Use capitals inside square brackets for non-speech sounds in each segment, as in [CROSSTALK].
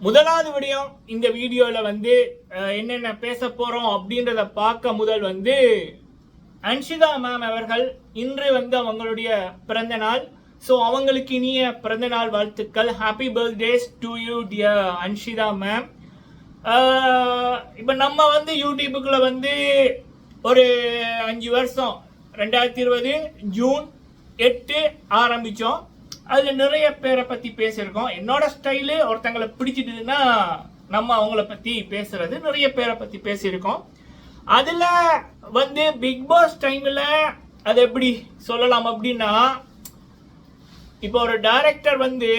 முதலாவது விடயம் இந்த வீடியோவில் வந்து என்னென்ன பேச போகிறோம் அப்படின்றத பார்க்க முதல் வந்து அன்ஷிதா மேம் அவர்கள் இன்று வந்து அவங்களுடைய பிறந்த நாள். ஸோ அவங்களுக்கு இனிய பிறந்த நாள் வாழ்த்துக்கள். Happy birthdays to you dear Anshitha ma'am இப்போ நம்ம வந்து யூடியூபுக்குள்ள வந்து ஒரு அஞ்சு வருஷம் ரெண்டாயிரத்தி இருபது ஜூன் எட்டு ஆரம்பித்தோம் அதில் நிறைய பேரை பற்றி பேசியிருக்கோம். என்னோட ஸ்டைலு ஒருத்தங்களை பிடிச்சிட்டுதுன்னா நம்ம அவங்கள பற்றி பேசுறது நிறைய பேரை பற்றி பேசியிருக்கோம். அதில் வந்து பிக் பாஸ் டைமில் அது எப்படி சொல்லலாம் அப்படின்னா இப்போ ஒரு டைரக்டர் வந்து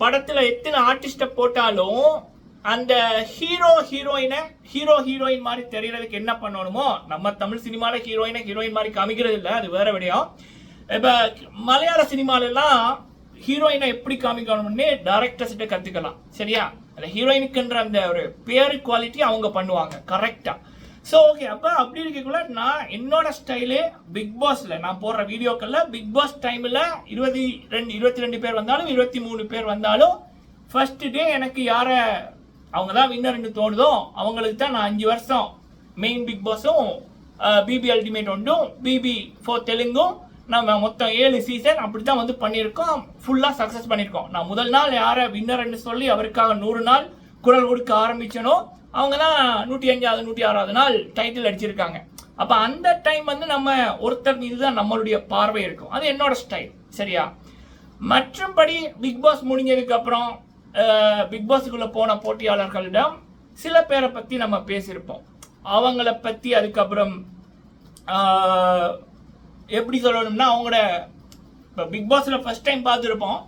படத்தில் எத்தனை ஆர்டிஸ்ட்டை போட்டாலும் அந்த ஹீரோ ஹீரோயினை ஹீரோ ஹீரோயின் மாதிரி தெரியறதுக்கு என்ன பண்ணணுமோ நம்ம தமிழ் சினிமாவில் ஹீரோயினை ஹீரோயின் மாதிரி காமிக்கிறது இல்லை அது வேற விடையும். இப்போ மலையாள சினிமாலெல்லாம் ஹீரோயினை எப்படி காமிக்கணும்னு டேரக்டர்ஸ்கிட்ட கற்றுக்கலாம் சரியா? அந்த ஹீரோயினுக்குன்ற அந்த ஒரு பேரு குவாலிட்டி அவங்க பண்ணுவாங்க. கரெக்டாக ஸோ ஓகே அப்போ அப்படி இருக்கக்குள்ள நான் என்னோட ஸ்டைலு பிக் பாஸில் நான் போடுற வீடியோக்களில் பிக் பாஸ் டைமில் இருபத்தி ரெண்டு இருபத்தி ரெண்டு பேர் வந்தாலும் இருபத்தி மூணு பேர் வந்தாலும் ஃபர்ஸ்ட் டே எனக்கு யாரை அவங்க தான் வின்னர்னு தோணுதோ அவங்களுக்கு தான் நான் அஞ்சு வருஷம் மெயின் பிக் பாஸும் பிபி அல்டிமேட் ஒன்றும் பிபி ஃபோர் தெலுங்கும் நம்ம மொத்தம் ஏழு சீசன் அப்படி தான் வந்து பண்ணியிருக்கோம். ஃபுல்லாக சக்ஸஸ் பண்ணியிருக்கோம். நான் முதல் நாள் யாரை வின்னர்னு சொல்லி அவருக்காக நூறு நாள் குரல் கொடுக்க ஆரம்பிச்சனோ அவங்க தான் நூற்றி அஞ்சாவது நூற்றி ஆறாவது நாள் டைட்டில் அடிச்சிருக்காங்க. அப்போ அந்த டைம் வந்து நம்ம ஒருத்தர் மீது தான் நம்மளுடைய பார்வை இருக்கும். அது என்னோட ஸ்டைல் சரியா? மற்றபடி பிக் பாஸ் முடிஞ்சதுக்கு அப்புறம் பிக் போன போட்டியாளர்களிடம் சில பேரை பற்றி நம்ம பேசியிருப்போம். அவங்கள பற்றி அதுக்கப்புறம் எப்படி சொல்லணும்னா அவங்களோட இப்போ பிக் பாஸில் ஃபஸ்ட் டைம் பார்த்துருப்போம்.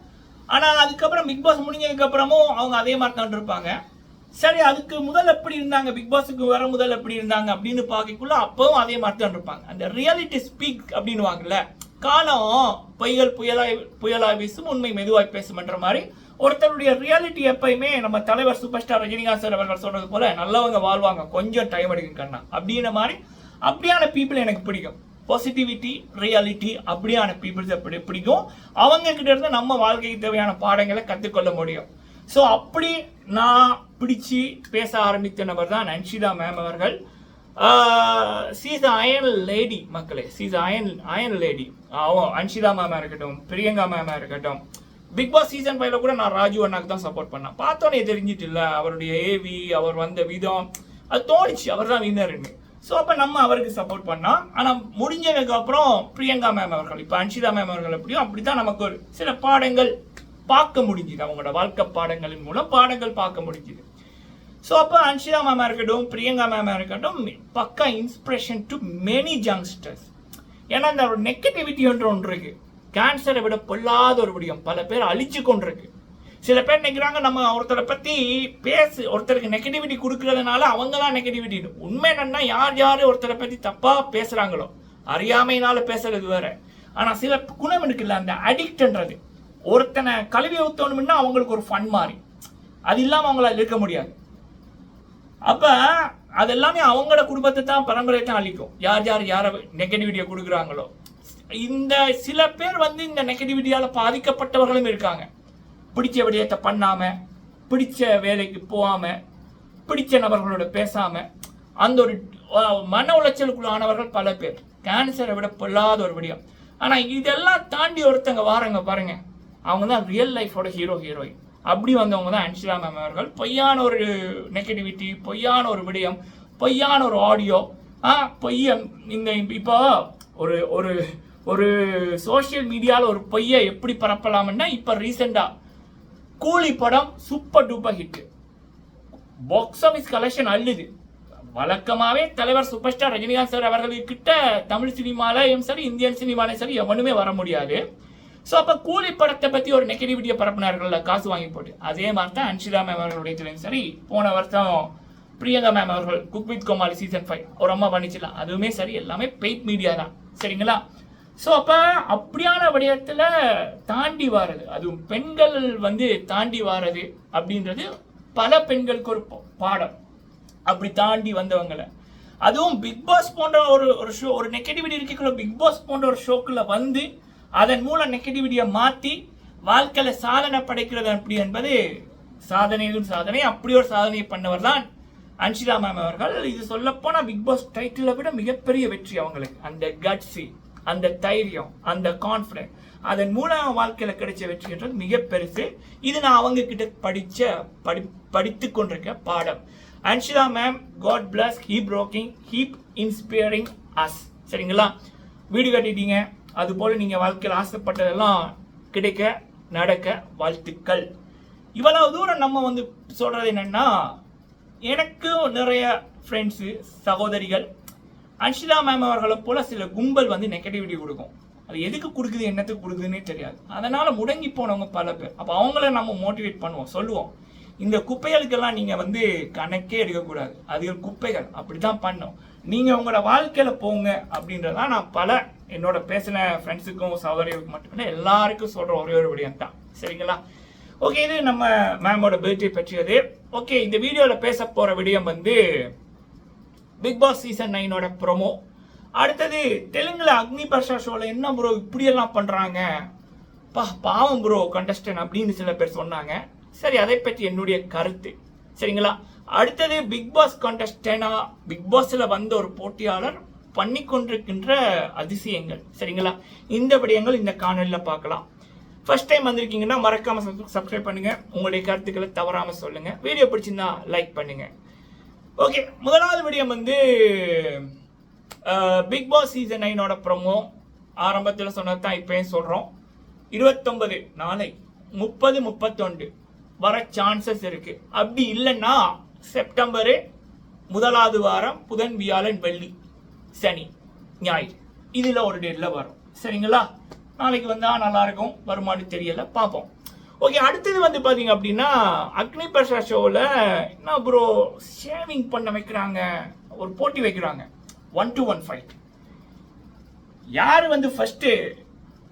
ஆனால் அதுக்கப்புறம் பிக் பாஸ் முடிஞ்சதுக்கப்புறமும் அவங்க அதே மாதிரி தான் இருப்பாங்க சரி அதுக்கு முதல் எப்படி இருந்தாங்க? பிக் பாஸுக்கு வர முதல் எப்படி இருந்தாங்க? அப்படின்னு பார்க்கக்குள்ள அப்பவும் அதே மாதிரி தான் இருப்பாங்க அந்த ரியாலிட்டி ஸ்பீக் அப்படின்னு வாங்கல காலம் பொய்கள் புயலாய் புயலாய் வீசும் உண்மை மெதுவாய் பேசும்ன்ற மாதிரி. ஒருத்தருடைய ரியாலிட்டி எப்பயுமே நம்ம தலைவர் சூப்பர் ஸ்டார் ரஜினிகாந்த் சார் அவர்கள் சொல்றது போல நல்லவங்க வாழ்வாங்க கொஞ்சம் டைம் எடுக்கும் கண்ணா அப்படின்ற மாதிரி. அப்படியான பீப்புள் எனக்கு பிடிக்கும். பாசிட்டிவிட்டி ரியாலிட்டி அப்படியான பீப்புள்ஸ் எப்படி பிடிக்கும்? அவங்க கிட்ட இருந்து நம்ம வாழ்க்கைக்கு தேவையான பாடங்களை கற்றுக்கொள்ள முடியும். ஸோ அப்படி நான் பிடிச்சி பேச ஆரம்பித்த நபர் தான் நன்ஷிதா மேம் அவர்கள். சீஸ் அயன் லேடி மக்களே. சீஸ் அயன் அயன் லேடி அவன் அன்ஷிதா மேமா இருக்கட்டும் பிரியங்கா மேமா இருக்கட்டும். பிக் பாஸ் சீசன் ஃபைவ்ல கூட நான் ராஜு அண்ணாக்கு தான் சப்போர்ட் பண்ணேன். பார்த்தோன்னே தெரிஞ்சிட்டு இல்லை அவருடைய ஏவி அவர் வந்த விதம் அது தோணுச்சு. அவர் தான் வின்னர்னு ஸோ அப்போ நம்ம அவருக்கு சப்போர்ட் பண்ணோம் ஆனால் முடிஞ்சதுக்கு அப்புறம் பிரியங்கா மேம் அவர்கள் இப்போ அன்ஷிதா மேம் அவர்கள் எப்படியோ அப்படி தான் நமக்கு ஒரு சில பாடங்கள் பார்க்க முடிஞ்சுது. அவங்களோட வாழ்க்கை பாடங்களின் மூலம் பாடங்கள் பார்க்க முடிஞ்சுது. ஸோ அப்போ அன்ஷிதா மேமாக இருக்கட்டும் பிரியங்கா மேமாக இருக்கட்டும் பக்கா இன்ஸ்பிரேஷன் டு மெனி ஜங்ஸ்டர்ஸ் ஏன்னா இந்த ஒரு நெகட்டிவிட்டி ஒன்று ஒன்று கேன்சரை விட பொல்லாத ஒரு விடியம். பல பேர் அழிச்சு கொண்டிருக்கு. சில பேர் நினைக்கிறாங்க நம்ம ஒருத்தரை பத்தி பேசு ஒருத்தருக்கு நெகட்டிவிட்டி கொடுக்கறதுனால அவங்க தான் நெகட்டிவிட்டி உண்மை என்னன்னா யார் யார் ஒருத்தரை பத்தி தப்பா பேசுறாங்களோ அறியாமையினால பேசுறது வேற. ஆனா சில குணம் இருக்குல்ல அந்த அடிக்ட்ன்றது. ஒருத்தனை கழுவி ஊத்தணும்னா அவங்களுக்கு ஒரு ஃபன் மாதிரி. அது இல்லாம அவங்களால இருக்க முடியாது. அப்ப அது எல்லாமே அவங்களோட குடும்பத்தை தான் பரம்பரை தான் அழிக்கும். யார் யார் யாரை நெகட்டிவிட்டியை கொடுக்குறாங்களோ. இந்த சில பேர் வந்து இந்த நெகட்டிவிட்டியால் பாதிக்கப்பட்டவர்களும் இருக்காங்க. பிடிச்ச விடயத்தை பண்ணாமல் பிடிச்ச வேலைக்கு போகாமல் பிடிச்ச நபர்களோட பேசாமல் அந்த ஒரு மன உளைச்சலுக்குள்ளானவர்கள் பல பேர். கேன்சரை விட பொல்லாத ஒரு விடயம். ஆனால் இதெல்லாம் தாண்டி ஒருத்தங்க வாரங்க பாருங்க. அவங்க தான் ரியல் லைஃபோட ஹீரோ ஹீரோயின் அப்படி வந்தவங்க தான் அன்ஷிலா மேம் அவர்கள். பொய்யான ஒரு நெகட்டிவிட்டி பொய்யான ஒரு விடயம் பொய்யான ஒரு ஆடியோ ஆ பொய்ய இந்த இப்போ ஒரு ஒரு ஒரு சோஷியல் மீடியாவில் ஒரு பொய்யை எப்படி பரப்பலாம்னா இப்போ ரீசெண்டாக கூலி படம் super duper hit box office collection அள்ளுது. வழக்கமாகவே தலைவர் சூப்பர் ஸ்டார் ரஜினிகாந்த் சார் அவர்கள்கிட்ட தமிழ் சினிமாலையும் சரி இந்தியன் சினிமாலையும் சரி எவனுமே வர முடியாது. ஸோ அப்போ கூலி படத்தை பற்றி ஒரு நெகட்டிவிட்டியை பரப்பினார்கள்ல காசு வாங்கி போட்டு. அதே மாதிரி தான் அன்ஷிதா மேம் அவர்களுடைய இதுலையும் சரி போன வருஷம் பிரியங்கா மேம் அவர்கள் cook with Komali season five ஒரு அம்மா பண்ணிச்சிடலாம் அதுவுமே சரி எல்லாமே பெய்ட் மீடியா தான். சரிங்களா? ஸோ அப்போ அப்படியான விடயத்தில் தாண்டி வாரது. அதுவும் பெண்கள் வந்து தாண்டி வாரது அப்படின்றது பல பெண்களுக்கு ஒரு பாடம். அப்படி தாண்டி வந்தவங்களை. அதுவும் பிக் பாஸ் போன்ற ஒரு ஒரு ஷோ ஒரு நெகட்டிவிட்டி இருக்கக்குள்ள பிக் பாஸ் போன்ற ஒரு ஷோக்குள்ள வந்து அதன் மூலம் நெகட்டிவிட்டியை மாற்றி வாழ்க்கையில் சாதனை படைக்கிறது அப்படி என்பது சாதனையிலும் சாதனை. அப்படி ஒரு சாதனை பண்ணவர் தான் அன்ஷிதா மேம் அவர்கள். இது சொல்லப்போனால் பிக் பாஸ் டைட்டிலை விட மிகப்பெரிய வெற்றி அவங்களுக்கு. அந்த கட்ஸி அந்த தைரியம் அந்த கான்ஃபிடென்ட் அதன் மூலம் வாழ்க்கையில் கிடைச்ச வெற்றின்றது மிக பெருசு. இது நான் அவங்க கிட்ட படித்த படி படித்து கொண்டிருக்க பாடம். Anshitha ma'am god bless keep rocking keep inspiring us சரிங்களா? வீடு கட்டிட்டீங்க. அதுபோல் நீங்கள் வாழ்க்கையில் ஆசைப்பட்டதெல்லாம் கிடைக்க நடக்க வாழ்த்துக்கள். இவ்வளவு தூரம் நம்ம வந்து சொல்கிறது என்னென்னா எனக்கும் நிறைய ஃப்ரெண்ட்ஸு சகோதரிகள் அன்ஷிதா மேம் அவர்களை போல சில கும்பல் வந்து நெகட்டிவிட்டி கொடுக்கும். அது எதுக்கு கொடுக்குது என்னத்துக்கு கொடுக்குதுன்னே தெரியாது. அதனால முடங்கி போனவங்க பல பேர். அப்போ அவங்கள நம்ம மோட்டிவேட் பண்ணுவோம் சொல்லுவோம். இந்த குப்பைகளுக்கெல்லாம் நீங்க வந்து கணக்கே எடுக்கக்கூடாது. அது குப்பைகள். அப்படிதான் பண்ணும். நீங்க உங்களோட வாழ்க்கையில போங்க அப்படின்றதான் நான் பல என்னோட பேசின ஃப்ரெண்ட்ஸுக்கும் சகோதரிகளுக்கும் மட்டுமில்லை எல்லாருக்கும் சொல்ற ஒரே ஒரு விடயம் தான். சரிங்களா? ஓகே இது நம்ம மேமோட பர்த்டே பற்றியது. ஓகே இந்த வீடியோவில் பேச போற விடயம் வந்து பிக் பாஸ் சீசன் நைனோட ப்ரோமோ அடுத்தது தெலுங்குல அக்னி பர்ஷா ஷோவில் என்ன ப்ரோ இப்படியெல்லாம் பண்ணுறாங்க பா பாவம் ப்ரோ கண்டஸ்டன் அப்படின்னு சில பேர் சொன்னாங்க. சரி அதை பற்றி என்னுடைய கருத்து. சரிங்களா? அடுத்தது பிக் பாஸ் கண்டஸ்டனா பிக் பாஸில் வந்த ஒரு போட்டியாளர் பண்ணி கொண்டிருக்கின்ற அதிசயங்கள். சரிங்களா? இந்த விடயங்கள் இந்த காணொலியில் பார்க்கலாம். ஃபர்ஸ்ட் டைம் வந்திருக்கீங்கன்னா மறக்காமல் சப்ஸ்கிரைப் பண்ணுங்கள் உங்களுடைய கருத்துக்களை தவறாமல் சொல்லுங்கள் வீடியோ பிடிச்சிருந்தா லைக் பண்ணுங்கள் ஓகே முதலாவது விடயம் வந்து uh, பிக் பாஸ் சீசன் நைனோட ப்ரமோ ஆரம்பத்தில் சொன்னது தான் இப்பயும் சொல்கிறோம் இருபத்தொன்பது நாளை முப்பது முப்பத்தொன்று வர சான்சஸ் இருக்கு. அப்படி இல்லைன்னா செப்டம்பரு முதலாவது வாரம் புதன் வியாழன் வெள்ளி சனி ஞாயிறு. இதில் ஒரு டேட்டில் வரும். சரிங்களா? நாளைக்கு வந்தால் நல்லா இருக்கும். வருமானு தெரியலை. பார்ப்போம். ஓகே அடுத்தது வந்து பார்த்தீங்க அப்படின்னா அக்னி பிரசா ஷோவில் என்ன ப்ரோ ஷேவிங் பண்ண வைக்கிறாங்க? ஒரு போட்டி வைக்கிறாங்க. ஒன் டு ஒன் ஃபைட் யார் வந்து ஃபஸ்ட்டு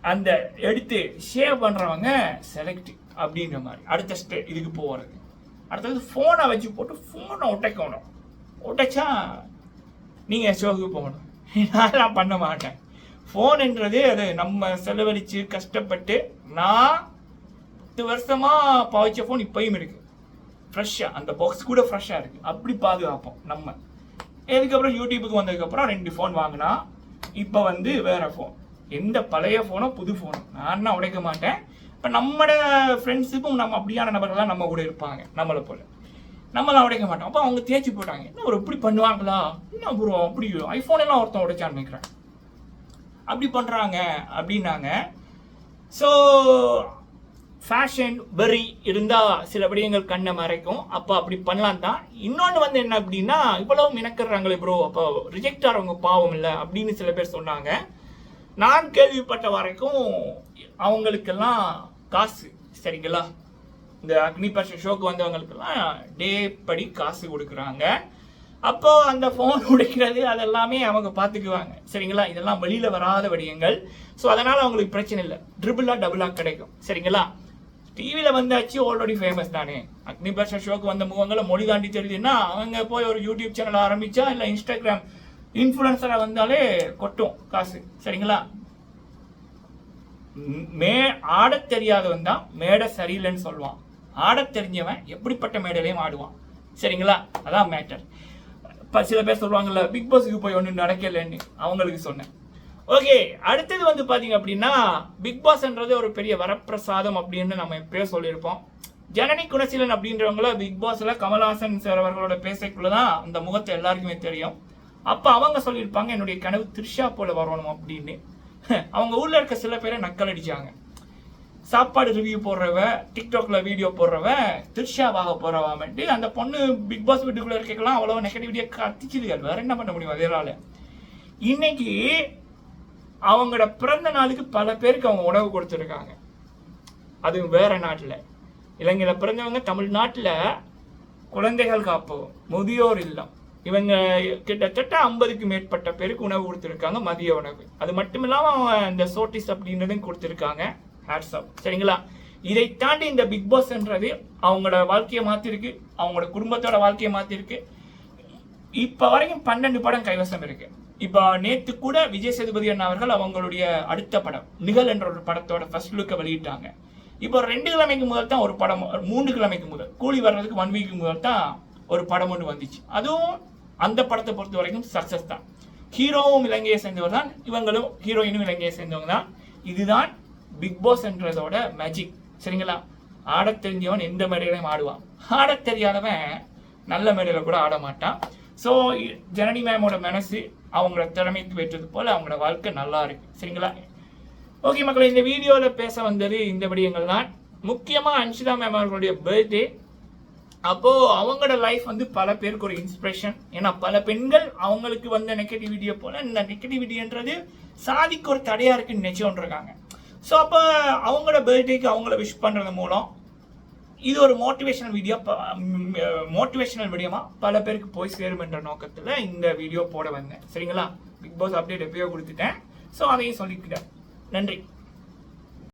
அந்த எடுத்து ஷேவ் பண்ணுறவங்க செலக்ட் அப்படின்ற மாதிரி. அடுத்த ஸ்டே இதுக்கு போகிறது அடுத்தது ஃபோனை வச்சு போட்டு ஃபோனை உடைக்கணும். உடைச்சா நீங்கள் ஷோவுக்கு போகணும். [LAUGHS] நான் பண்ண மாட்டேன். ஃபோனுன்றது அது நம்ம செலவழித்து கஷ்டப்பட்டு நான் பத்து வருஷமாக பாவிச்ச ஃபோன் இப்பயும் இருக்கு. ஃப்ரெஷ்ஷாக அந்த பாக்ஸ் கூட ஃப்ரெஷ்ஷாக இருக்கு. அப்படி பாதுகாப்போம் நம்ம. இதுக்கப்புறம் யூடியூபுக்கு வந்ததுக்கப்புறம் ரெண்டு ஃபோன் வாங்கினா இப்போ வந்து வேற ஃபோன் எந்த பழைய ஃபோனோ புது ஃபோனோ நான் உடைக்க மாட்டேன். இப்போ நம்மளோட ஃப்ரெண்ட்ஸுக்கும் நம்ம அப்படியான நபர்கள்லாம் நம்ம கூட இருப்பாங்க நம்மளை போல. நம்மளாம் உடைக்க மாட்டோம். அப்போ அவங்க தேய்ச்சி போட்டாங்க. என்ன ஒரு இப்படி பண்ணுவாங்களா? என்ன ப்ரோ அப்படி ஐஃபோன் எல்லாம் ஒருத்தன் உடைச்சான்னு நினைக்கிறேன். அப்படி பண்ணுறாங்க அப்படின்னாங்க. ஸோ ஃபேஷன் வெறி இருந்தால் சில விடயங்கள் கண்ணை மறைக்கும். அப்போ அப்படி பண்ணலாம் தான் இன்னொன்று வந்து என்ன அப்படின்னா இவ்வளவு மினக்கிறாங்களே ப்ரோ அப்போ ரிஜெக்ட் ஆகிறவங்க பாவம் இல்லை அப்படின்னு சில பேர் சொன்னாங்க. நான் கேள்விப்பட்ட வரைக்கும் அவங்களுக்கெல்லாம் காசு சரிங்களா? இந்த அக்னி பர்ஷ ஷோக்கு வந்தவங்களுக்கெல்லாம் டே படி காசு கொடுக்குறாங்க. அப்போ அந்த ஃபோன் உடைக்கிறது அதெல்லாமே அவங்க பார்த்துக்குவாங்க சரிங்களா? இதெல்லாம் வெளியில் வராத விடயங்கள். ஸோ அதனால் அவங்களுக்கு பிரச்சனை இல்லை. ட்ரிபிளாக டபுளாக கிடைக்கும். சரிங்களா? டிவியில் வந்தாச்சு ஆல்ரெடி ஃபேமஸ் தானே. அக்னி பர்ஷ ஷோக்கு வந்த முகங்களை மொழி தாண்டி தெரியுதுன்னா அவங்க போய் ஒரு யூடியூப் சேனல் ஆரம்பித்தா இல்லை இன்ஸ்டாகிராம் இன்ஃப்ளூயன்சராக வந்தாலே கொட்டும் காசு. சரிங்களா? மே ஆடத் தெரியாதவன் தான் மேடை சரியில்லைன்னு சொல்லுவான். ஆடத் தெரிஞ்சவன் எப்படிப்பட்ட மேடையிலையும் ஆடுவான். சரிங்களா? அதான் மேட்டர் இப்போ சில பேர் சொல்லுவாங்கல்ல பிக் பாஸுக்கு போய் ஒன்றும் நடக்கலைன்னு. அவங்களுக்கு சொன்னேன். ஓகே அடுத்தது வந்து பார்த்தீங்க அப்படின்னா பிக் பாஸ்ன்றது ஒரு பெரிய வரப்பிரசாதம் அப்படின்னு நம்ம எப்பயோ சொல்லியிருப்போம். ஜனனி குணசீலன் அப்படின்றவங்கள பிக் பாஸ்ல கமல்ஹாசன் சார் அவர்களோட பேசக்குள்ளதான் அந்த முகத்தை எல்லாருக்குமே தெரியும். அப்போ அவங்க சொல்லியிருப்பாங்க என்னுடைய கனவு த்ரிஷா போல வரணும் அப்படின்னு. [LAUGHS] அவங்க ஊரில் இருக்க சில பேரை நக்கல் அடிச்சாங்க. சாப்பாடு ரிவ்யூ போடுறவ டிக்டாக்ல வீடியோ போடுறவ திருஷாவாக போறவாமட்டு அந்த பொண்ணு பிக் பாஸ் வீட்டுக்குள்ள இருக்கலாம் அவ்வளோ நெகட்டிவிட்டியாக கத்திச்சுதுகள் வேற என்ன பண்ண முடியும்? அதனால இன்னைக்கு அவங்களோட பிறந்த நாளுக்கு பல பேருக்கு அவங்க உணவு கொடுத்துருக்காங்க. அது வேற நாட்டில். இலங்கையில் பிறந்தவங்க தமிழ்நாட்டில் குழந்தைகள் காப்பு முதியோர் இல்லம். இவங்க கிட்டத்தட்ட ஐம்பதுக்கு மேற்பட்ட பேருக்கு உணவு கொடுத்துருக்காங்க மதிய உணவு. அது மட்டும் இல்லாமல் அவங்க இந்த சோட்டிஸ் அப்படின்றதும் கொடுத்துருக்காங்க. ஹேட்ஸ்அப் சரிங்களா? இதை தாண்டி இந்த பிக் பாஸ்ன்றது அவங்களோட வாழ்க்கையை மாற்றிருக்கு அவங்களோட குடும்பத்தோட வாழ்க்கையை மாற்றிருக்கு இப்போ வரைக்கும் பன்னெண்டு படம் கைவசம் இருக்குது இப்ப நேத்து கூட விஜய் சேதுபதி அண்ணா அவர்கள் அவங்களுடைய அடுத்த படம் நிகழ் என்ற ஒரு படத்தோட ஃபர்ஸ்ட் லுக்கை வெளியிட்டாங்க. இப்போ ரெண்டு கிழமைக்கு முதல் தான் ஒரு படம் மூன்று கிழமைக்கு முதல் கூலி வர்றதுக்கு ஒன் வீக்கு முதல் தான் ஒரு படம் ஒன்று வந்துச்சு. அதுவும் அந்த படத்தை பொறுத்த வரைக்கும் சக்ஸஸ் தான். ஹீரோவும் இலங்கையை சேர்ந்தவர் தான் இவங்களும் ஹீரோயினும் இலங்கையை சேர்ந்தவங்க தான். இதுதான் பிக் பாஸ் என்றதோட மேஜிக் சரிங்களா? ஆட தெரிஞ்சவன் எந்த மேடையிலையும் ஆடுவான். ஆட தெரியாதவன் நல்ல மேடையில் கூட ஆட மாட்டான். ஸோ ஜனனி மேமோட மனசு அவங்கள திறமைக்கு வெற்றது போல் அவங்களோட வாழ்க்கை நல்லா இருக்கு. சரிங்களா? ஓகே மக்களை இந்த வீடியோவில் பேச வந்தது இந்த விடயங்கள் தான். முக்கியமாக அன்ஷிதா மேம் அவர்களுடைய பர்த்டே அப்போது அவங்களோட லைஃப் வந்து பல பேருக்கு ஒரு இன்ஸ்பிரேஷன் ஏன்னா பல பெண்கள் அவங்களுக்கு வந்த நெகட்டிவிட்டியை போல் இந்த நெகட்டிவிட்டின்றது சாதிக்கு ஒரு தடையாக இருக்குன்னு நினச்சோன்றிருக்காங்க ஸோ அப்போ அவங்களோட பர்த்டேக்கு அவங்கள விஷ் பண்ணுறது மூலம் இது ஒரு மோட்டிவேஷனல் வீடியோ மோட்டிவேஷனல் வீடியோமா பல பேருக்கு போய் சேரும் என்ற நோக்கத்தில் இந்த வீடியோ போட வந்தேன். சரிங்களா? பிக் பாஸ் அப்டேட் எப்பயோ கொடுத்துட்டேன் ஸோ அதையும் சொல்லிக்கிட்டேன். நன்றி.